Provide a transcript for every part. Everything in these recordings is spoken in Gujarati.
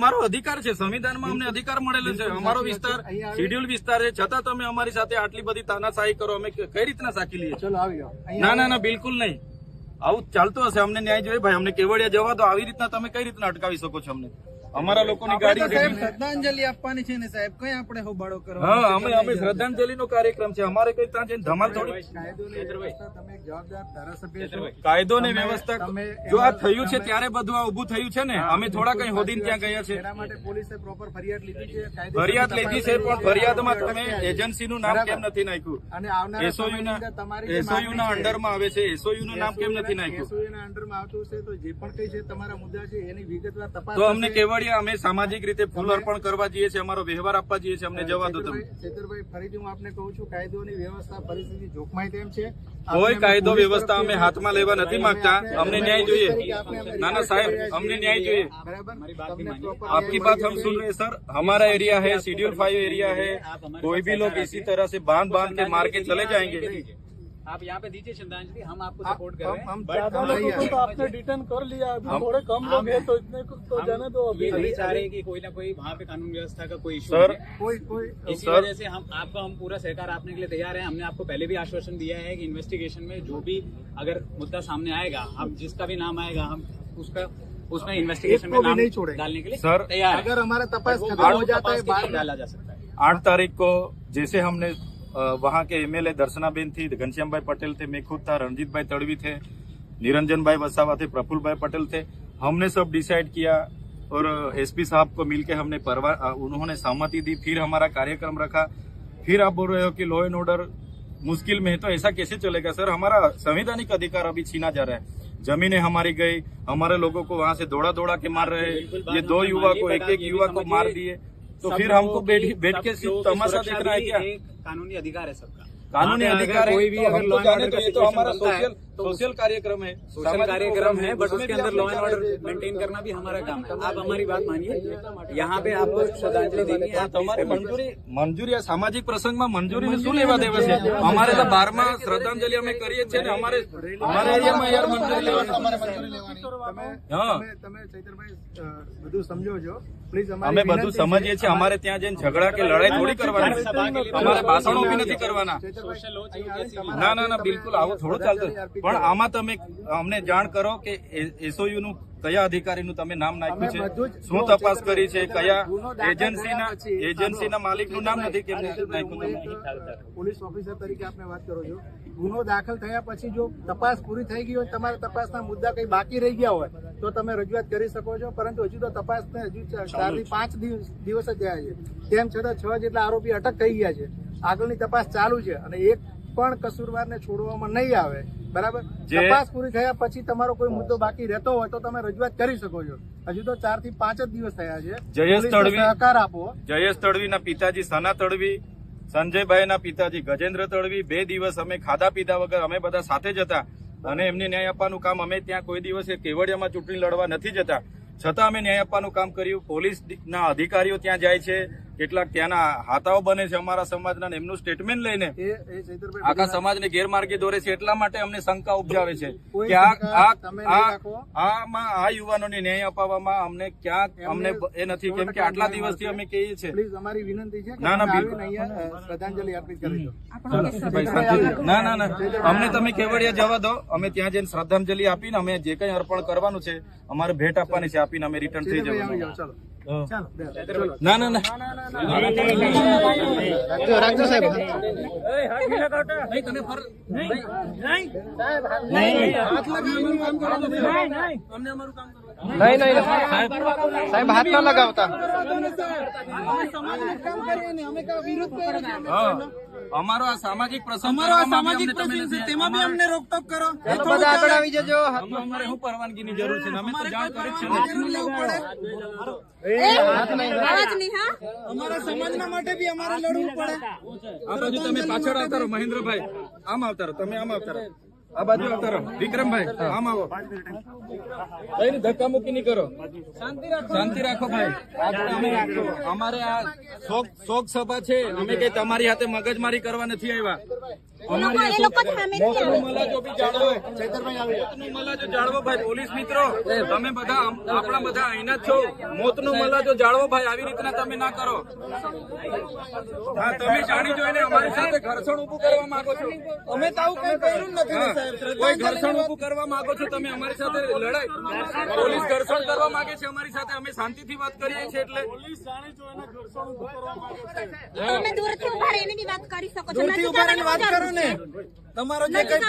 અમારો અધિકાર છે સંવિધાનમાં અમને અધિકાર મળેલો છે અમારો વિસ્તાર શેડ્યુલ વિસ્તાર છે છતાં તમે અમારી સાથે આટલી બધી તાનાશાહી કરો અમે કઈ રીતના સાકી લઈએ? ચલો ના ના ના બિલકુલ નહીં. આવું ચાલતું હશે અમને ન્યાય જોઈએ. ભાઈ અમને કેવડિયા જવા દો આવી રીતના તમે કઈ રીતના અટકાવી શકો છો અમને? અમારા લોકોની ગાડી સાહેબ શ્રદ્ધાંજલિ આપવાની છે ને સાહેબ. કઈ આપણે હોબાળો કરો હા અમે અમે શ્રદ્ધાંજલિ નો કાર્યક્રમ છે. અમારે કઈ ત્યાં જઈને ધમાલ થોડી તમે જવાબદાર ધારાસભ્ય છો. કાયદો ને વ્યવસ્થા જો આ થયું છે ત્યારે બધું આ ઉભું થયું છે ને? અમે થોડા કઈ હોદીને ત્યાં ગયા છે. એના માટે પોલીસે પ્રોપર ફરિયાદ લીધી છે. ફરિયાદ લીધી છે પણ ફરિયાદમાં તમે એજન્સી નું નામ કેમ નથી નાખ્યું? અને આવનારા એસઓયુ ના તમારી એસઓયુ ના અંડરમાં આવે છે એસઓયુ નું નામ કેમ નથી નાખ્યું? એસઓયુ ના અંડરમાં આવતું છે તો જે પણ કઈ છે તમારા મુદ્દા છે એની વિગતવાર તપાસ તો અમને થશે. કેવડિયા અમે સામાજિક રીતે ફૂલ અર્પણ કરવા જઈએ છીએ અમારો વ્યવહાર આપવા જઈએ છીએ અમને જવા દો તમે ચેતરભાઈ- ચેતરભાઈ ફરીથી હું આપને કહું છું કાયદોની વ્યવસ્થા પરિસ્થિતિ જોખમાય તેમ છે કોઈ આપણે કાયદો પોલીસ વ્યવસ્થા અમે તરફથી- હાથમાં લેવા નથી માંગતા અમને ન્યાય જોઈએ ના ના સાહેબ અમને ન્યાય જોઈએ બરાબર તમને proper आपकी ન્યાય बात મળી हम જશે. सुन रहे हैं सर हमारा एरिया है शेड्यूल फाइव एरिया है कोई भी लोग इसी तरह से बांध बांध के मार के चले जाएंगे आप यहाँ पे दीजिए श्रद्धांजलि हम आपको हाँ, सपोर्ट कर रहे हैं। हम ज़्यादा लोगों को तो आपने कर लिया अभी थोड़े कम लोग हैं तो इतने तो जाने दो अभी। नहीं चाह रहे कोई ना कोई वहाँ पे कानून व्यवस्था का कोई इशू है। कोई कोई इसी वजह से हम आपका हम पूरा सहकार आपने के लिए तैयार है। हमने आपको पहले भी आश्वासन दिया है की इन्वेस्टिगेशन में जो भी अगर मुद्दा सामने आएगा हम जिसका भी नाम आएगा हम उसका उसमें इन्वेस्टिगेशन में नाम नहीं छोड़े डालने के लिए सर तैयार अगर हमारा तपास हो जाता है बाहर डाला जा सकता है। आठ तारीख को जैसे हमने वहाँ के एमएलए दर्शनाबेन थी घनश्याम भाई पटेल थे मैं खुद था रणजीत भाई तड़वी थे निरंजन भाई वसावा थे प्रफुल्ल भाई पटेल थे। हमने सब डिसाइड किया और एसपी साहब को मिलके हमने परवा उन्होंने सहमति दी फिर हमारा कार्यक्रम रखा। फिर आप बोल रहे हो कि लॉ एंड ऑर्डर मुश्किल में है तो ऐसा कैसे चलेगा? सर हमारा संवैधानिक अधिकार अभी छीना जा रहा है। जमीनें हमारी गई हमारे लोगों को वहाँ से दौड़ा दौड़ा के मार रहे हैं। ये दो युवा को एक एक युवा को मार दिए। तो सब फिर लोगों हमको बैठ की- बैठ सब के लोगों सिर्फ की तमाशा सुरक्षा देखना है भी क्या एक कानूनी अधिकार है सबका कानूनी वहाँ पे अधिकार अगर है कोई भी तो अगर हमको लॉ एंड जाने ऑर्डर का चाहिए तो सिचुएशन हमारा बनता है सोशल तो सोशल कार्यक्रम है सोशल सामाजिक कार्यक्रम है बट उसमें उसके भी अंदर आप लॉ एंड विचार ऑर्डर मेंटेन करना भी हमारा काम है आप हमारी बात मानिए यहाँ पे आपको श्रद्धांजलि देनी है आप તમારે મંજૂરી મંજૂરી આ સામાજિક પ્રસંગમાં મંજૂરી શું લેવા દેવા છે અમારે તો બારમાં શ્રદ્ધાંજલિ અમે કરીએ છીએ ને અમારે અમારા એરિયામાં યાર મંજૂરી લેવાની તમે હા. તમે- તમે ચૈતરભાઈ અ, બધું સમજો છો પ્લીઝ અમે બધું સમજીએ છીએ અમારે ત્યાં જઈને ઝઘડા કે લડાઈ થોડી કરવાની અમારે ભાષણો બી નથી કરવાના ના ના ના બિલકુલ આવું થોડું ચાલતું પણ આમાં તમે અમને જાણ કરો કે એસઓયુ નું કયા અધિકારીનું તમે નામ નાખ્યું છે? શું તપાસ કરી છે? કયા એજન્સીના એજન્સીના માલિકનું નામ નથી કેમ નાખ્યું પોલીસ ઓફિસર તરીકે આપણે વાત કરો છો. ગુનો દાખલ થયા પછી જો તપાસ પૂરી થઈ ગઈ હોય તમારા તપાસના મુદ્દા કઈ બાકી રહી ગયા હોય તો તમે રજૂઆત કરી શકો છો. પરંતુ હજુ તો તપાસને હજુ ચારથી પાંચ દિવસ દિવસ જ થયા છે. તેમ છતાં છ જેટલા આરોપી અટક થઈ ગયા છે. આગળની તપાસ ચાલુ છે અને એક પણ કસૂરવારને છોડવામાં નહીં આવે બરાબર? તપાસ પૂરી થયા પછી તમારો કોઈ મુદ્દો બાકી રહેતો હોય તો તમે રજૂઆત કરી શકો છો. હજુ તો ચારથી પાંચ જ દિવસ થયા છે. જયેશ તડવી- સહકાર આપો. જયેશ તડવીના પિતાજી સના તડવી સંજયભાઈના પિતાજી ગજેન્દ્ર તડવી બે દિવસ અમે ખાધા પીધા વગર અમે બધા સાથે જ હતા. અને એમને ન્યાય આપવાનું કામ અમે ત્યાં કોઈ દિવસે કેવડિયામાં ચૂંટણી લડવા નથી જતા. છતાં અમે ન્યાય આપવાનું કામ કર્યું. પોલીસના અધિકારીઓ ત્યાં જાય છે. કેટલાક ત્યાંના હાથાઓ બને છે અમારા સમાજના એમનું સ્ટેટમેન્ટ લઈને એ એ ચૈતરભાઈ આખા સમાજને ગેરમાર્ગે દોરે છે એટલા માટે અમને શંકા ઉપજાવે છે કે. આમાં આ યુવાનોને ન્યાય અપાવવામાં અમને ક્યાંક અમને એ નથી કેમ કે આટલા દિવસથી અમે કહીએ છીએ. અમારી વિનંતી છે ના, ના, બિલકુલ. શ્રદ્ધાંજલિ અર્પિત કરી ભાઈ, ના ના ના. અમને તમે કેવડિયા જવા દો. અમે ત્યાં જઈને શ્રદ્ધાંજલિ આપીને અમે જે કંઈ અર્પણ કરવાનું છે અમારે ભેટ આપવાની છે આપીને અમે રિટર્ન થઈ જવાનું. ના ના ના. રાખજો સાહેબ. નહીં નહીં સાહેબ હાથ ના લગાવતા. અમારો આ સામાજિક પ્રસંગ અમારો આ સામાજિક પ્રસંગ છે તેમાં બી અમને રોકટોક કરો. બધા આગળ આવી જજો. અમારે શું પરવાનગીની જરૂર છે? અમે તો જાણ કરી છે. અમારા સમાજના માટે બી અમારે લડવું પડે. આ બાજુ તમે પાછળ આવતા રહો મહેન્દ્રભાઈ. આમ આવતા રહો તમે આમ આવતા રહો. આ બાજુ આવતા રહો વિક્રમભાઈ આમ આવો. ભાઈ ધક્કા મુક્કી નહીં કરો શાંતિ રાખો ભાઈ. આપણે અમે રાખો. અમારે આ શોક શોક સભા છે. અમે કઈ તમારી હાથે મગજમારી કરવા નથી આવ્યા. અમારી આ એ લોકો સામેથી મોતનો આવે. મલાજો બી જાળવો મોતનો મલાજો જાળવો ભાઈ પોલીસ મિત્રો. તમે બધા આમ- આપણા બધા અહીંના જ છો. મોતનો મલાજો જાળવો ભાઈ આવી રીતના તમે ના કરો. હા તમે જાણી જોઈને અમારી સાથે ઘર્ષણ ઉભું કરવા માંગો છો. અમે તો આવું કઈ કર્યું નથી કોઈ ઘર્ષણ ઉભું કરવા માંગો છો તમે? અમારી સાથે લડાઈ. પોલીસ ઘર્ષણ કરવા માંગે છે અમારી સાથે. અમે શાંતિથી વાત કરીએ છીએ એટલે. તમે દૂરથી ઊભા રહીને બી વાત કરી શકો છો. દૂરથી ઊભા રહીને વાત કરો ને. તમારો જે કઈ.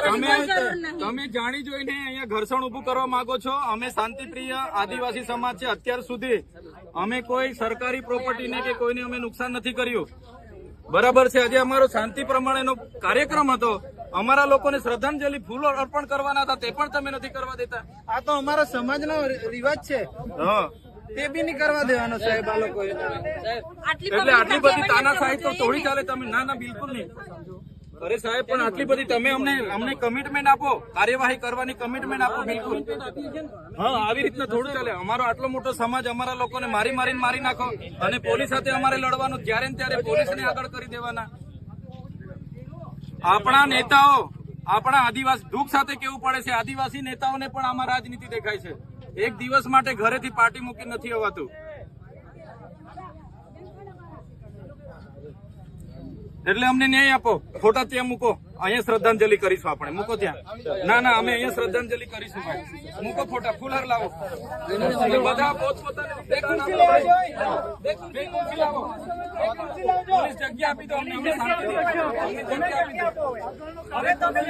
તમે જાણી જોઈને અહીંયા ઘર્ષણ ઉભું કરવા માંગો છો. અમે શાંતિપ્રિય આદિવાસી સમાજ છે અત્યાર સુધી. અમે કોઈ સરકારી પ્રોપર્ટીને કે કોઈને અમે નુકસાન નથી કર્યું. બરાબર છે. આજે અમારો શાંતિ પ્રમાણેનો કાર્યક્રમ હતો. અમારા લોકોને શ્રદ્ધાંજલિ ફૂલો અર્પણ કરવાના હતા તે પણ તમે નથી કરવા દેતા. આ તો અમારા સમાજનો રિવાજ છે. તે બી નહીં કરવા દેવાનો સાહેબ આ લોકો એટલે આટલી બધી તાના સાહેબ તો થોડી ચાલે તમે. ના ના બિલકુલ નહીં. અરે સાહેબ પણ આટલી બધી તમે અમને અમને કમિટમેન્ટ આપો. કાર્યવાહી કરવાની કમિટમેન્ટ આપો બિલકુલ. હા આવી રીતના થોડું ચાલે. અમારો આટલો મોટો સમાજ અમારા લોકોને મારી મારીને મારી નાખો. અને પોલીસ સાથે અમારે લડવાનું જ્યારે ને ત્યારે પોલીસને આગળ કરી દેવાના. આપણા નેતાઓ, આપણા આદિવાસી, દુઃખ સાથે કેવું પડે છે, આદિવાસી નેતાઓને પણ આમાં રાજનીતિ દેખાય છે. એક દિવસ માટે ઘરેથી પાર્ટી મૂકી નથી અવાતું એટલે અમને ન્યાય આપો, ખોટા ત્યાં મૂકો. અહીંયા શ્રદ્ધાંજલિ કરીશું આપણે. મૂકો ત્યાં. ના ના અમે અહીંયા શ્રદ્ધાંજલિ કરીશું ભાઈ. મૂકો ફોટા ફૂલહાર લાવો. બધા લાવો. પોલીસ જગ્યા આપી દો અમને અમને દો. હવે તમે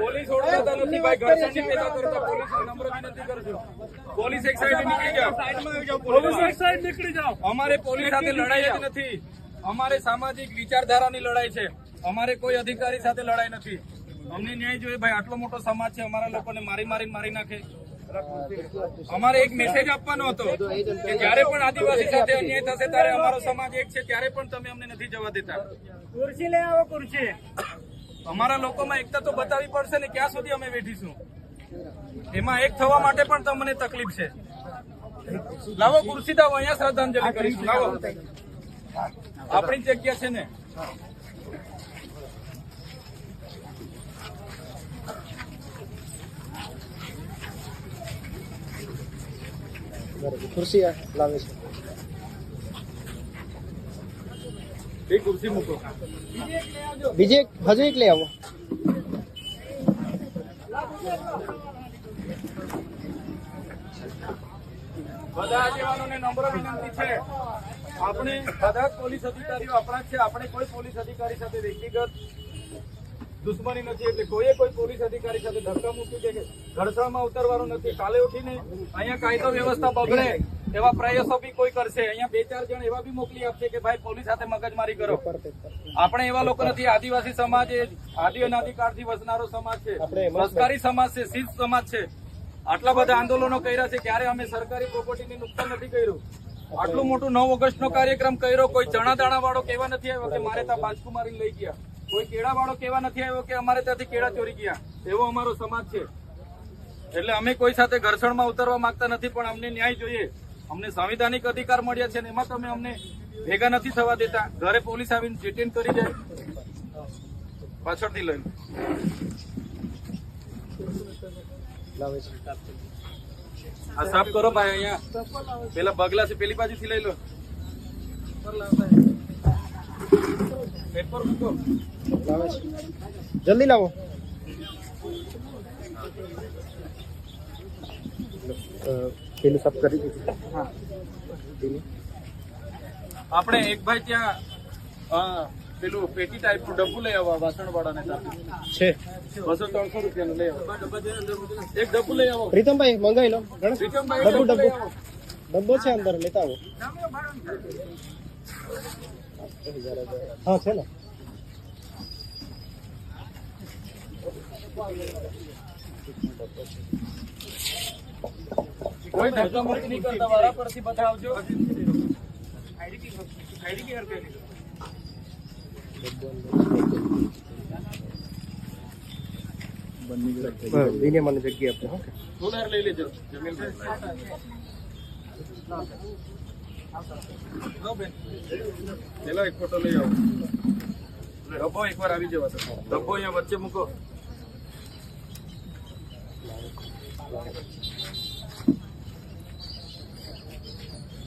પોલીસ ઓળખાતા નથી ભાઈ. ઘર્ષણની પેદા કરતા પોલીસ નમ્ર વિનંતી કરું છું. પોલીસ એક સાઈડ નીકળી જાઓ. પોલીસ એક સાઈડ. નીકળી જાઓ. અમારે પોલીસ સાથે લડાઈ જ નથી. અમારે સામાજિક વિચારધારાની લડાઈ છે. અમારે કોઈ અધિકારી સાથે લડાઈ નથી. અમને ન્યાય જોઈએ. ભાઈ આટલો મોટો સમાજ છે. અમારા લોકોને મારી મારીને મારી નાખે. અમારે એક મેસેજ આપવાનો હતો કે જયારે પણ આદિવાસી સાથે અન્યાય થશે ત્યારે અમારો સમાજ એક છે. ત્યારે પણ તમે અમને નથી જવા દેતા. ખુરશી લઈ આવો ખુરશી અમારા લોકોમાં એકતા તો બતાવવી પડશે ને ક્યાં સુધી અમે બેઠીશું? એમાં એક થવા માટે પણ તમને તકલીફ છે. લાવો ખુરશી દાવો અહીંયા શ્રદ્ધાંજલિ કરીશું. લાવો. આપણી જગ્યા છે ને. ખુરશી લાવે છે. એ ખુરશી મૂકો. બીજી એક હજુ એક લઈ આવો. બધા આગેવાનોને નમ્ર વિનંતી છે. આપણે બધા જ પોલીસ અધિકારીઓ આપણા છે. આપણે કોઈ પોલીસ અધિકારી સાથે વ્યક્તિગત દુશ્મની નથી. એટલે કોઈએ કોઈ પોલીસ અધિકારી સાથે ધક્કા મૂકી કે ઘર્ષણમાં ઉતરવાનું નથી. કાલે ઉઠીને અહીંયા કાયદો વ્યવસ્થા બગડે. એવા પ્રયાસો બી કોઈ કરશે. અહીંયા બે ચાર જણ એવા બી મોકલી આપશે કે ભાઈ પોલીસ સાથે મગજમારી કરો. આપણે એવા લોકો નથી. આદિવાસી સમાજ એ આદિ અનાદિકાળથી વસનારો સમાજ છે. સંસ્કારી સમાજ છે. શીખ સમાજ છે. આટલા બધા આંદોલનો કર્યા છે. ક્યારે અમે સરકારી પ્રોપર્ટીને નુકસાન નથી કર્યું? આટલું મોટું નવ ઓગસ્ટ નો કાર્યક્રમ કર્યો. કોઈ ચણા દાણા વાળો કેવા નથી આવ્યો કે મારે ત્યાં બાજકુમારી લઈ ગયા? કોઈ કેળા વાળો કેવા નથી આવ્યો કે અમારે ત્યાંથી કેળા ચોરી ગયા? એવો અમારો સમાજ છે. એટલે અમે કોઈ સાથે ઘર્ષણમાં ઉતરવા માંગતા નથી પણ અમને ન્યાય જોઈએ. અમને સંવિધાનિક અધિકાર મળ્યા છે એમાં તમે અમને ભેગા નથી થવા દેતા. ઘરે પોલીસ આવીને ડિટેન કરી જાય. પાછળથી લઈને. આ સાફ કરો ભાઈ, અહીંયા પેલા બગલા છે, પેલી બાજુથી લઈ લો. જલ્દી લાવો. પેલું સબ કરી દીધું. આપણે એક ભાઈ ત્યાં પેલું પેટી ટાઈપનું ડબ્બુ લઈ આવવા વાસણ વાળાને છે. બસો ત્રણસો રૂપિયાનું લઈ આવો એક ડબ્બુ લઈ આવો. પ્રીતમભાઈ મંગાવી લો. પ્રીતમભાઈ, ડબ્બુ ડબ્બુ ડબ્બુ. ડબ્બો છે અંદર લેતા આવો. હા છે ને. કોઈ ધક્કા મુક્કી નહીં કરતા વારા પરથી બતાવજો વિનિયમાની જગ્યાએ આપણે ઓકે સોલાર લઈ લેજો જમીનભાઈ લો બેન પેલા એક ફોટો લઈ આવો ડબ્બો એકવાર આવી જવા દો ડબ્બો અહીંયા વચ્ચે મૂકો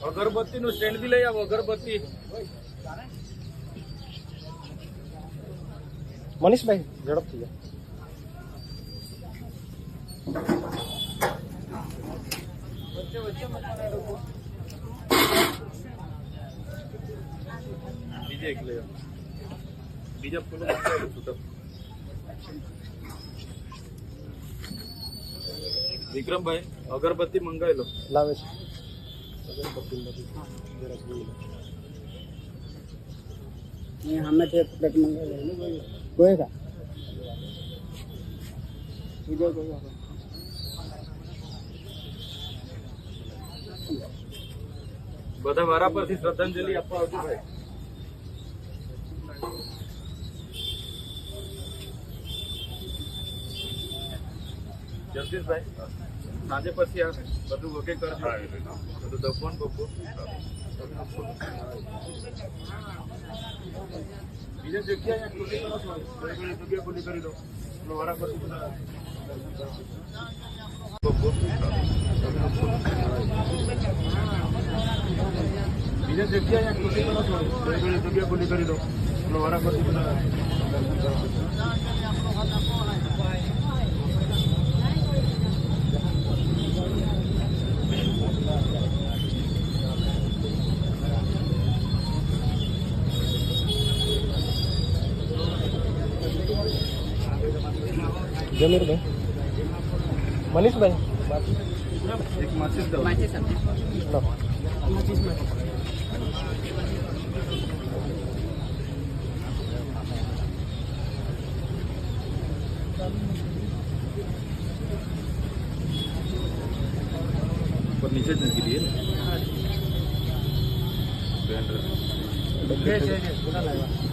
અગરબત્તી નું સ્ટેન્ડ બી લઈ આવો અગરબત્તી. મનીષભાઈ ઝડપથી બીજે એક લઈ બીજા ફૂલો વિક્રમભાઈ અગરબત્તી મંગાવેલો લાવે છે. हमें तो प्लेट मंगा कोई का विजय कोई બધા વારા પરથી શ્રદ્ધાંજલિ આપવા આવજો ભાઈ જગદીશભાઈ સાંજે પછી આ બધું ઓકે કરજો બધું દફન બફો બીજા જગ્યાએ ખુલ્લી કરો જગ્યા ખુલ્લી કરી દો. વારા બફો. બીજા જગ્યાએ ખુલ્લી કરો જગ્યા ખુલ્લી કરી દો. વારા પરથી બધા જમીરભાઈ મનીષભાઈ એક માચીસ દો લો ઉપર નીચે જ મૂકી દઈએ બેન બીજા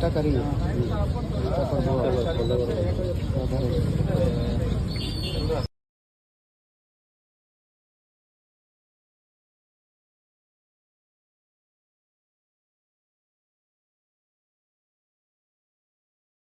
ઇન્સ્ટા ઇન્સ્ટા